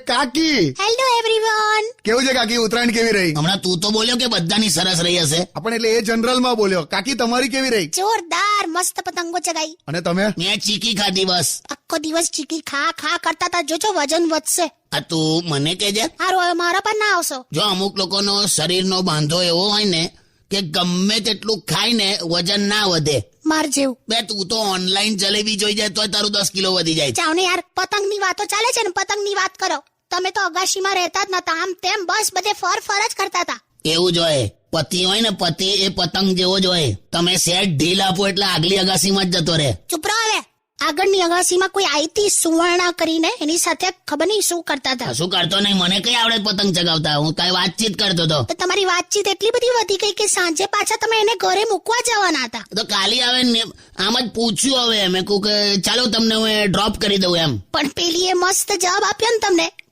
કાકી! Hello everyone કેવું છે કાકી? ઉત્તરાયણ કેવી રહી? હમણાં તું તો બોલ્યો કે બધાની સરસ રહી હશે. આપણે એટલે એ જનરલમાં બોલ્યો. કાકી તમારી કેવી રહી? જોરદાર મસ્ત પતંગો ચગાઈ. અને તમે? મેં ચીકી ખાધી બસ. આખો દિવસ ચીકી ખા ખા કરતા તા જોજો વજન વધશે. આ તું મને કહેજે. હારો હવે મારા પર ના આવશો. જો અમુક લોકોનો શરીરનો બાંધો એવો હોય ને કે ગમે તેટલું ખાઈને વજન ના વધે. માર જેવું. બે તું તો ઓનલાઈન જલેબી જોઈ જાય તો તારું દસ કિલો વધી જાય. જાઓ ને યાર પતંગની વાતો ચાલે છે ને પતંગની વાત કરો. તમે તો અગાશીમાં રહેતા જ નતા આમ તેમ બસ બધે ફર ફર જ કરતા હતા. એવું જ હોય. પતિ હોય ને પતિ એ પતંગ જેવો જ હોય. તમે સેટ ઢીલ આપો એટલે આગલી અગાસીમાં જ જતો રહે. ચૂપ રહો હવે. આગળની અગાસીમાં કોઈ આઈતી સુવર્ણા કરીને એની સાથે ખબર નહીં શું કરતા હતા. શું કરતો નહીં મને કઈ આવડે પતંગ ચગાવતા? હું કઈ વાતચીત કરતો હતો. તો તમારી વાતચીત એટલી બધી વધી ગઈ કે સાંજે પાછા તમે એને ઘરે મૂકવા જવાના હતા. તો કાલી આવે આમ જ પૂછ્યું હવે. મેં કહું કે ચાલો તમને હું ડ્રોપ કરી દઉં એમ. પણ પેલી એ મસ્ત જવાબ આપ્યો ને તમને.